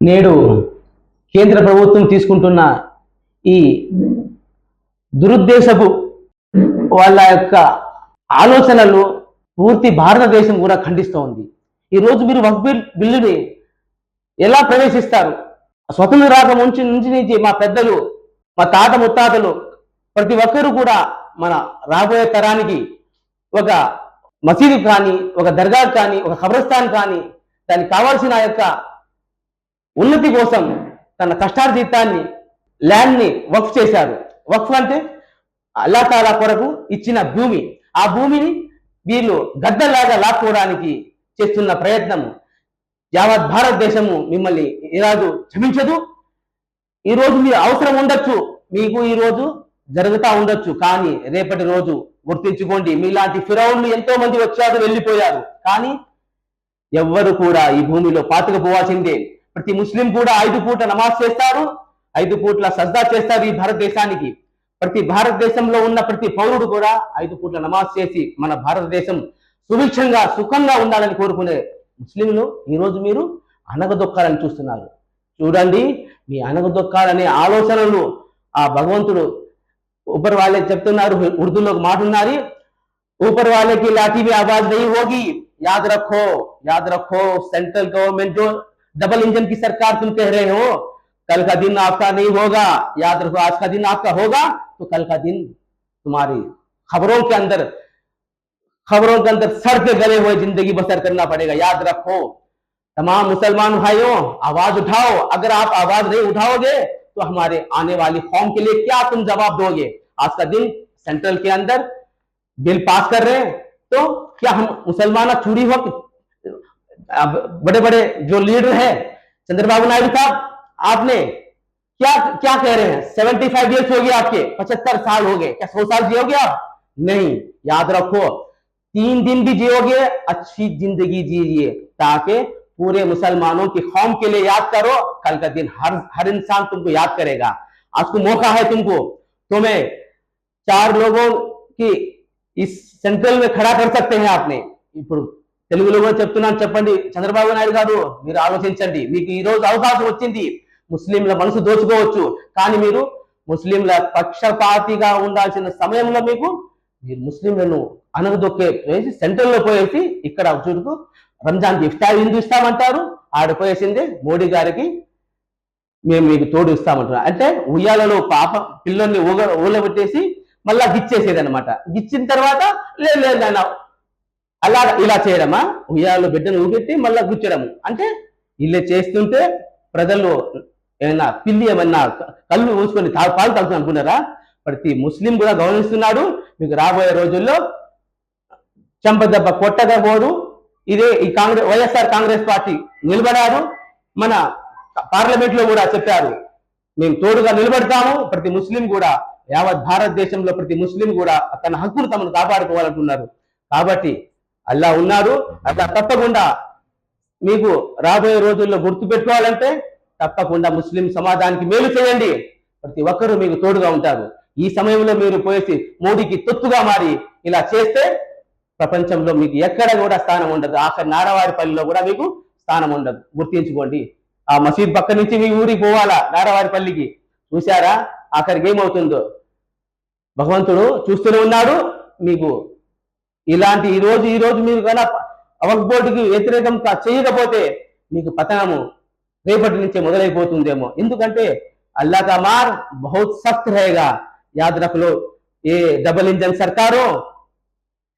నేడు కేంద్ర ప్రభుత్వం తీసుకుంటున్న ఈ దురుద్దేశపు వాళ్ళ యొక్క ఆలోచనలు పూర్తి భారతదేశం కూడా ఖండిస్తోంది ఈరోజు మీరు వక్ బిల్లుని ఎలా ప్రవేశిస్తారు? స్వతంత్ర రాక నుంచి నుంచి నుంచి మా పెద్దలు మా తాత ముత్తాతలు ప్రతి ఒక్కరూ కూడా మన రాబోయే తరానికి ఒక మసీదు కానీ ఒక దర్గా కానీ ఒక ఖబరస్థాన్ కానీ దానికి కావాల్సిన యొక్క ఉన్నతి కోసం తన కష్టార్జితాన్ని ల్యాండ్ని వక్ఫ్ చేశారు. వక్ఫ్ అంటే అల్లా తాలా కొరకు ఇచ్చిన భూమి. ఆ భూమిని వీళ్ళు గద్దలాగా లాక్కోవడానికి చేస్తున్న ప్రయత్నం. యావత్ భారతదేశము మిమ్మల్ని ఈరోజు క్షమించదు. ఈ రోజు మీరు అవసరం ఉండొచ్చు. మీకు ఈ రోజు జరుగుతా ఉండొచ్చు. కానీ రేపటి రోజు గుర్తించుకోండి మీలాంటి ఫిరౌన్లు ఎంతో మంది వచ్చారు వెళ్ళిపోయారు. కానీ ఎవ్వరు కూడా ఈ భూమిలో పాతుకుపోవాల్సిందే. ప్రతి ముస్లిం కూడా ఐదు పూట నమాజ్ చేస్తారు ఐదు పూట్ల సజ్దా చేస్తారు ఈ భారతదేశానికి ప్రతి భారతదేశంలో ఉన్న ప్రతి పౌరుడు కూడా ఐదు పూట్ల నమాజ్ చేసి మన భారతదేశం సుభిక్షంగా సుఖంగా ఉండాలని కోరుకునే ముస్లింలు ఈరోజు మీరు అనగదొక్కాలని చూస్తున్నారు చూడండి మీ అనగదొక్కాలనే ఆలోచనలు ఆ భగవంతుడు ऊपर वाले చెప్తున్నారు ఉర్దూలో ఒక మాట ఉన్నది ऊपर वाले की लाठी में आवाज नहीं होगी याद रखो याद रखो सेंट्रल गवर्नमेंट जो डबल इंजन की सरकार तुम कह रहे हो, कल का दिन आपका नहीं होगा, याद रखो, आज का दिन आपका होगा तो कल का दिन तुम्हारी खबरों के अंदर, खबरों के अंदर सर के गले हुए ज़िंदगी बसर करना पड़ेगा, याद रखो। तमाम मुसलमान भाइयों, आवाज़ उठाओ, अगर आप आवाज़ नहीं उठाओगे तो हमारे आने वाली कौम के लिए क्या तुम जवाब दोगे? आज का दिन सेंट्रल के अंदर, बिल पास कर रहे हैं तो क्या हम मुसलमान चूरी हो अब बड़े बड़े जो लीडर हैं, चंद्रबाबू नायडू साहब, आपने क्या क्या कह रहे हैं? सेवेंटी फाइव ईयर्स हो गए आपके, पचहत्तर साल हो गए। क्या सौ साल जियोगे आप? नहीं, याद रखो, तीन दिन भी जियोगे, अच्छी ज़िंदगी जीजिए ताकि पूरे मुसलमानों की कौम के लिए याद करो, कल का दिन हर हर इंसान तुमको याद करेगा। आज को मौका है तुमको तो तुम्हें चार लोगों की इस सेंट्रल में खड़ा कर सकते हैं आपने। తెలుగులో కూడా చెప్తున్నాను చెప్పండి. చంద్రబాబు నాయుడు గారు మీరు ఆలోచించండి. మీకు ఈ రోజు అవకాశం వచ్చింది. ముస్లింల మనసు దోచుకోవచ్చు. కానీ మీరు ముస్లింల పక్షపాతిగా ఉండాల్సిన సమయంలో మీకు మీరు ముస్లింలను అనగదొక్కే వేసి సెంట్రల్లో పోయేసి ఇక్కడ చూడుకు రంజాన్ ఇఫ్తార్ ఎందుకు ఇస్తామంటారు? ఆడ పోయేసిందే మోడీ గారికి మేము మీకు తోడు ఇస్తామంటున్నాం అంటే ఉయ్యాలలో పాప పిల్లల్ని ఊగ ఊలబెట్టేసి మళ్ళా గిచ్చేసేది అనమాట గిచ్చిన తర్వాత లేదు లేదు నాయన అలా ఇలా చేయడమా? ఉయ్యాలలో బిడ్డను ఊగెట్టి మళ్ళా గుచ్చడము అంటే ఇలా చేస్తుంటే ప్రజలు ఏమైనా పిల్లి ఏమన్నా కళ్ళు మూసుకొని తా పాలు తాగుతుంది అనుకున్నారా? ప్రతి ముస్లిం కూడా గౌరవిస్తున్నాడు మీకు రాబోయే రోజుల్లో చెంపదెబ్బ కొట్టగా పోడు ఇదే ఈ కాంగ్రెస్ వైఎస్ఆర్ కాంగ్రెస్ పార్టీ నిలబడారు. మన పార్లమెంట్లో కూడా చెప్పారు మేము తోడుగా నిలబడతాము. ప్రతి ముస్లిం కూడా యావత్ భారతదేశంలో ప్రతి ముస్లిం కూడా తన హక్కును తమను కాపాడుకోవాలనుకున్నారు. కాబట్టి అల్లా ఉన్నారు. అట్లా తప్పకుండా మీకు రాబోయే రోజుల్లో గుర్తు పెట్టుకోవాలంటే తప్పకుండా ముస్లిం సమాజానికి మేలు చేయండి. ప్రతి ఒక్కరూ మీకు తోడుగా ఉంటారు. ఈ సమయంలో మీరు పోయేసి మోడీకి తొత్తుగా మారి ఇలా చేస్తే ప్రపంచంలో మీకు ఎక్కడ కూడా స్థానం ఉండదు. ఆఖరి నారవారిపల్లిలో కూడా మీకు స్థానం ఉండదు. గుర్తించుకోండి. ఆ మసీద్ పక్క నుంచి మీ ఊరికి పోవాలా? నారవారిపల్లికి చూసారా ఆఖరికి ఏమవుతుందో? భగవంతుడు చూస్తూనే ఉన్నాడు. మీకు ఇలాంటి ఈ రోజు ఈ రోజు మీరు కదా అవక్ బోర్డుకి వ్యతిరేకం చేయకపోతే మీకు పతనము రేపటి నుంచే మొదలైపోతుందేమో. ఎందుకంటే అల్లా కమార్ బహుత్ సఖ్త్ రేగా యాద్ ఏ డబల్ ఇంజన్ సర్కారో